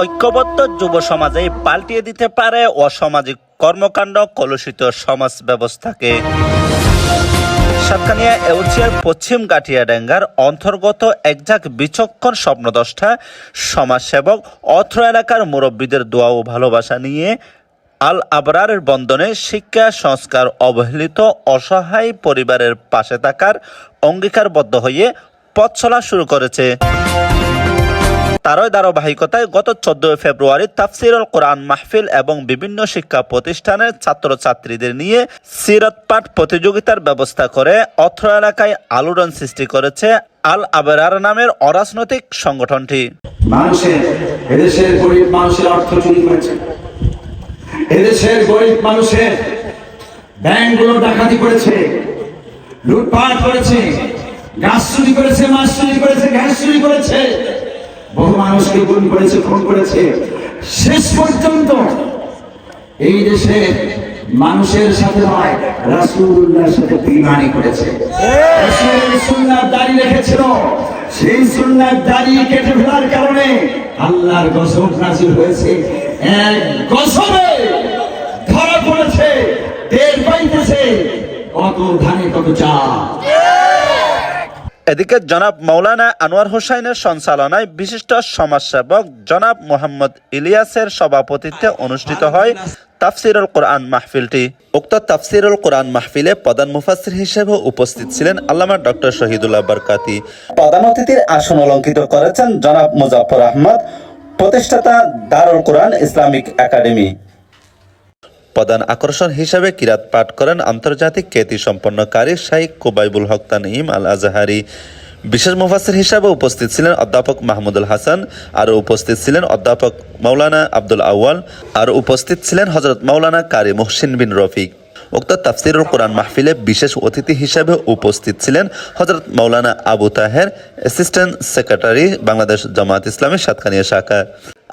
ঐক্যবদ্ধ যুব সমাজে পাল্টিয়ে দিতে পারে অসামাজিক কর্মকাণ্ড কলুষিত সমাজ ব্যবস্থাকে। সাতকানিয়া এউচিয়ার পশ্চিম গাঠিয়াডাঙ্গার অন্তর্গত একজাক বিচক্ষণ স্বপ্নদষ্টা সমাজসেবক, অত্র এলাকার মুরব্বীদের দোয়া ও ভালোবাসা নিয়ে আল আবরারের বন্দনে শিক্ষা, সংস্কার অবহেলিত, অসহায় পরিবারের পাশে থাকার অঙ্গীকারবদ্ধ হয়ে পথ চলা শুরু করেছে। তারই ধারাবাহিকতায় গত চোদ্দ ফেব্রুয়ারি তাফসিরুল কোরআন মাহফিল এবং বিভিন্ন শিক্ষা প্রতিষ্ঠানের ছাত্রছাত্রীদের নিয়ে সিরত পাঠ প্রতিযোগিতার ব্যবস্থা করে অত্র এলাকায় আলোড়ন সৃষ্টি করেছে আল আবেরার নামের অরাজনৈতিক সংগঠনটি। এদেশের গরিব মানুষের ব্যাংকগুলো ডাকাতি করেছে, লুটপাট করেছে, গাছ চুরি করেছে, মাছ চুরি করেছে চুরি করেছে। মানুষকে গুম করেছে, খুন করেছে। শেষ পর্যন্ত এই দেশে মানুষের সাথে নয়, রাসূলুল্লাহর সাথে বেঈমানি করেছে। রাসূলের সুন্নাত দাড়ি রেখেছিল। সেই সুন্নাত দাড়ি কেটে ফেলার কারণে আল্লাহর গজব নাজিল হয়েছে। এক গজবে ধরা পড়েছে, টের পাইতেছে, কত ধানে কত চা এদিকে জনাব মৌলানা আনোয়ার হোসাইনের সঞ্চালনায় বিশিষ্ট সমাজসেবক জনাব মোহাম্মদ ইলিয়াসের সভাপতিত্বে অনুষ্ঠিত হয় তাফসিরুল কোরআন মাহফিলটি। উক্ত তাফসিরুল কোরআন মাহফিলে প্রধান মুফাসির হিসেবে উপস্থিত ছিলেন আল্লামা ডক্টর শহীদুল্লাহ বরকাতি। প্রধান অতিথির আসন অলঙ্কিত করেছেন জনাব মুজাফর আহমদ, প্রতিষ্ঠাতা দারুল কোরআন ইসলামিক একাডেমি। প্রধান আকর্ষণ হিসাবে কিরাত পাঠ করেন আন্তর্জাতিক খ্যাতি সম্পন্ন কারি শাইখ কুবাইবুল হক তানঈম আল আজহারি বিশেষ মুফাসির হিসাবে উপস্থিত ছিলেন অধ্যাপক মাহমুদুল হাসান আর উপস্থিত ছিলেন অধ্যাপক মাওলানা আব্দুল আউয়াল আর উপস্থিত ছিলেন হজরত মাওলানা কারি মুহসিন বিন রফিক। উক্ত তাফসিরুল কোরআন মাহফিলে বিশেষ অতিথি হিসেবে উপস্থিত ছিলেন হজরত মাওলানা আবু তাহের, অ্যাসিস্ট্যান্ট সেক্রেটারি বাংলাদেশ জামাত ইসলামী সাতকানিয়া শাখা।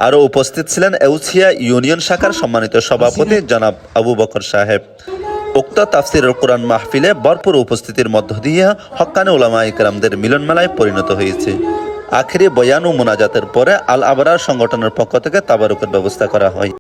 আরও উপস্থিত ছিলেন এউসিয়া ইউনিয়ন শাখার সম্মানিত সভাপতি জনাব আবু বকর সাহেব। উক্ত তাফসিরুল কোরআন মাহফিলে ভরপুর উপস্থিতির মধ্য দিয়ে হকানে ওলামা ইকরামদের মিলনমেলায় পরিণত হয়েছে। আখেরি বয়ান ও মোনাজাতের পরে আল আবরার সংগঠনের পক্ষ থেকে তাবারুকের ব্যবস্থা করা হয়।